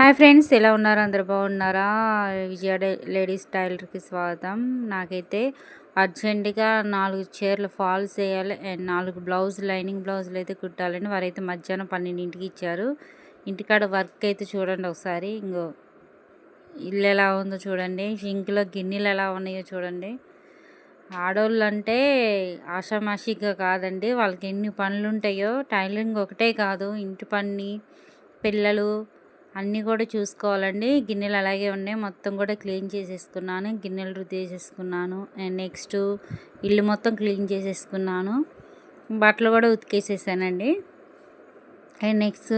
Hi friends ఎలా ఉన్నారు? అందరు బాగున్నారా? విజయ లేడీస్ టైలర్కి స్వాగతం. నాకైతే అర్జెంటుగా నాలుగు చీరలు ఫాల్స్ వేయాలి అండ్ నాలుగు బ్లౌజ్ లైనింగ్ బ్లౌజులు అయితే కుట్టాలని వారైతే మధ్యాహ్నం పన్నెండింటికి ఇచ్చారు. ఇంటికాడ వర్క్ అయితే చూడండి ఒకసారి. ఇంకో ఇల్లు ఎలా ఉందో చూడండి. షింక్లో గిన్నెలు ఎలా ఉన్నాయో చూడండి. ఆడవాళ్ళు అంటే ఆషామాషిగా కాదండి. వాళ్ళకి ఎన్ని పనులు ఉంటాయో టైలరింగ్ ఒకటే కాదు. ఇంటి పని పిల్లలు అన్నీ కూడా చూసుకోవాలండి. గిన్నెలు అలాగే ఉన్నాయి. మొత్తం కూడా క్లీన్ చేసేసుకున్నాను. గిన్నెలు రుద్దేసేసుకున్నాను అండ్ నెక్స్ట్ ఇల్లు మొత్తం క్లీన్ చేసేసుకున్నాను. బట్టలు కూడా ఉతికేసేసానండి. అండ్ నెక్స్ట్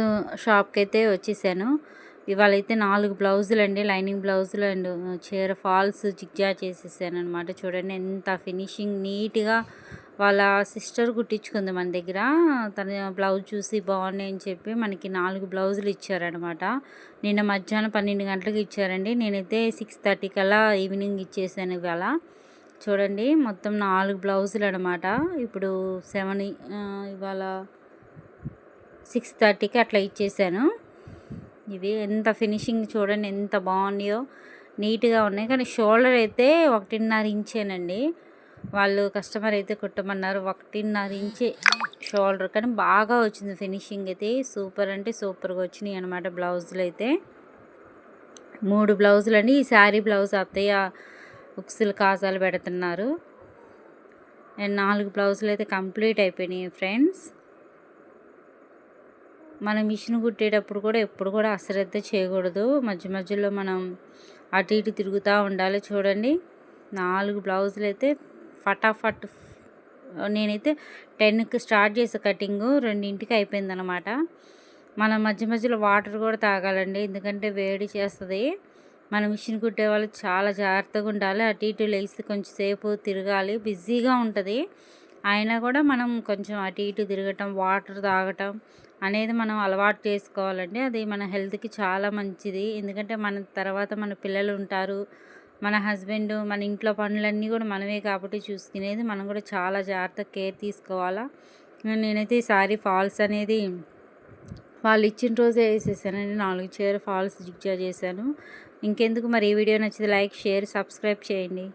షాప్కి అయితే వచ్చేసాను. ఇవాళ అయితే నాలుగు బ్లౌజులు అండి లైనింగ్ బ్లౌజులు అండ్ చీర ఫాల్స్ జిగ్జా చేసేసాను అనమాట చూడండి ఎంత ఫినిషింగ్ నీట్గా వాళ్ళ సిస్టర్ కుట్టించుకుంది మన దగ్గర. తన బ్లౌజ్ చూసి బాగున్నాయి అని చెప్పి మనకి నాలుగు బ్లౌజులు ఇచ్చారనమాట నిన్న మధ్యాహ్నం పన్నెండు గంటలకు ఇచ్చారండి. నేనైతే సిక్స్ థర్టీ కల్లా ఈవినింగ్ ఇచ్చేసాను ఇవాళ. చూడండి మొత్తం నాలుగు బ్లౌజులు అనమాట ఇప్పుడు సెవెన్ ఇవాళ సిక్స్ థర్టీకి అట్లా ఇచ్చేసాను. ఇవి ఎంత ఫినిషింగ్ చూడండి ఎంత బాగున్నాయో. నీట్గా ఉన్నాయి. కానీ షోల్డర్ అయితే ఒకటిన్నర ఇంచేనండి. వాళ్ళు కస్టమర్ అయితే కుట్టమన్నారు. ఒకటిన్నర ఇంచే షోల్డర్ కానీ బాగా వచ్చింది ఫినిషింగ్ అయితే. సూపర్ అంటే సూపర్గా వచ్చినాయి అనమాట బ్లౌజులు అయితే. మూడు బ్లౌజులు అండి. ఈ శారీ బ్లౌజ్ అత్తయ్య ఉక్సులు కాజాలు పెడుతున్నారు. అండ్ నాలుగు బ్లౌజులు అయితే కంప్లీట్ అయిపోయినాయి ఫ్రెండ్స్ మనం మిషన్ కుట్టేటప్పుడు కూడా ఎప్పుడు కూడా అశ్రద్ధ చేయకూడదు. మధ్య మధ్యలో మనం అటు ఇటు తిరుగుతూ ఉండాలి చూడండి. నాలుగు బ్లౌజులు అయితే ఫటాఫట్ నేనైతే టెన్కి స్టార్ట్ చేసే కటింగ్ రెండింటికి అయిపోయింది అనమాట మన మధ్య మధ్యలో వాటర్ కూడా తాగాలండి ఎందుకంటే వేడి చేస్తుంది. మన మిషన్ కుట్టే వాళ్ళు చాలా జాగ్రత్తగా ఉండాలి. అటు ఇటు లేచి కొంచెం సేపు తిరగాలి. బిజీగా ఉంటుంది. అయినా కూడా మనం కొంచెం అటు ఇటు తిరగటం వాటర్ తాగటం అనేది మనం అలవాటు చేసుకోవాలండి. అది మన హెల్త్కి చాలా మంచిది. ఎందుకంటే మన తర్వాత మన పిల్లలు ఉంటారు. మన హస్బెండ్ మన ఇంట్లో పనులన్నీ కూడా మనమే కాబట్టి చూసుకునేది మనం కూడా చాలా జాగ్రత్త కేర్ తీసుకోవాలా. నేనైతే ఈ సారీ ఫాల్స్ అనేది వాళ్ళు ఇచ్చిన రోజే వేసేసానండి నాలుగు చీర ఫాల్స్ జిగ్జా చేశాను. ఇంకెందుకు? మరి ఈ వీడియో నచ్చితే లైక్ షేర్ సబ్స్క్రైబ్ చేయండి.